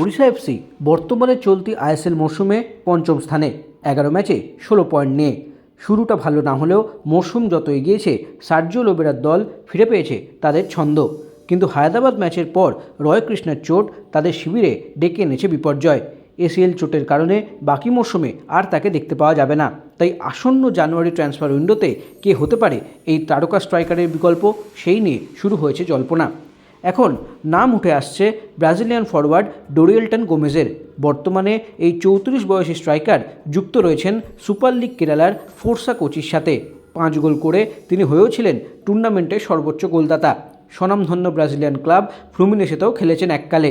Odisha FC বর্তমানে চলতি ISL মরশুমে পঞ্চম স্থানে, এগারো ম্যাচে ষোলো পয়েন্ট নিয়ে। শুরুটা ভালো না হলেও মরশুম যত এগিয়েছে সার্জিও লোবেরার দল ফিরে পেয়েছে তাদের ছন্দ। কিন্তু হায়দ্রাবাদ ম্যাচের পর রয় কৃষ্ণের চোট তাদের শিবিরে ডেকে এনেছে বিপর্যয়। এসিএল চোটের কারণে বাকি মরশুমে আর তাকে দেখতে পাওয়া যাবে না। তাই আসন্ন জানুয়ারি ট্রান্সফার উইন্ডোতে কে হতে পারে এই তারকা স্ট্রাইকারের বিকল্প, সেই নিয়ে শুরু হয়েছে জল্পনা। এখন নাম উঠে আসছে ব্রাজিলিয়ান ফরওয়ার্ড ডোরিয়েলটন গোমেজের। বর্তমানে এই চৌত্রিশ বয়সী স্ট্রাইকার যুক্ত রয়েছেন সুপার লিগ কেরালার ফোর্সা কোচির সাথে। পাঁচ গোল করে তিনি হয়েও ছিলেন টুর্নামেন্টের সর্বোচ্চ গোলদাতা। স্বনামধন্য ব্রাজিলিয়ান ক্লাব ফ্লুমিনেসেতেও খেলেছেন এককালে।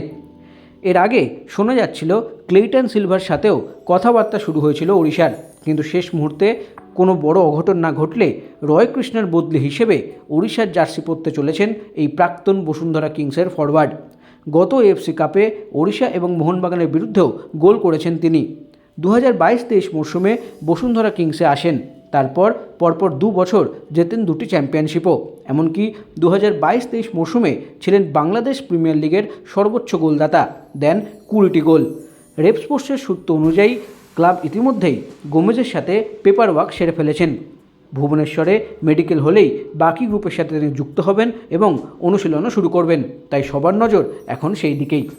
এর আগে শোনা যাচ্ছিল ক্লেইটন সিলভার সাথেও কথাবার্তা শুরু হয়েছিল ওড়িশার। কিন্তু শেষ মুহূর্তে কোনো বড় অঘটন না ঘটলে রয় কৃষ্ণের বদলি হিসেবে ওড়িশার জার্সি পরতে চলেছেন এই প্রাক্তন বসুন্ধরা কিংসের ফরওয়ার্ড গত এফসি কাপে ওড়িশা এবং মোহনবাগানের বিরুদ্ধেও গোল করেছেন তিনি। দু হাজার বাইশ তেইশ মরশুমে বসুন্ধরা কিংসে আসেন। তারপর, পরপর দু বছর জেতেন দুটি চ্যাম্পিয়নশিপও। এমনকি দু হাজার বাইশ তেইশ মরশুমে ছিলেন বাংলাদেশ প্রিমিয়ার লিগের সর্বোচ্চ গোলদাতা, দেন কুড়িটি গোল। রেপ স্পোর্টসের সূত্র অনুযায়ী ক্লাব ইতিমধ্যেই গোমেজের সাথে পেপার ওয়ার্ক সেরে ফেলেছেন। ভুবনেশ্বরে মেডিকেল হলেই বাকি গ্রুপের সাথে তিনি যুক্ত হবেন এবং অনুশীলনও শুরু করবেন। তাই সবার নজর এখন সেই দিকেই।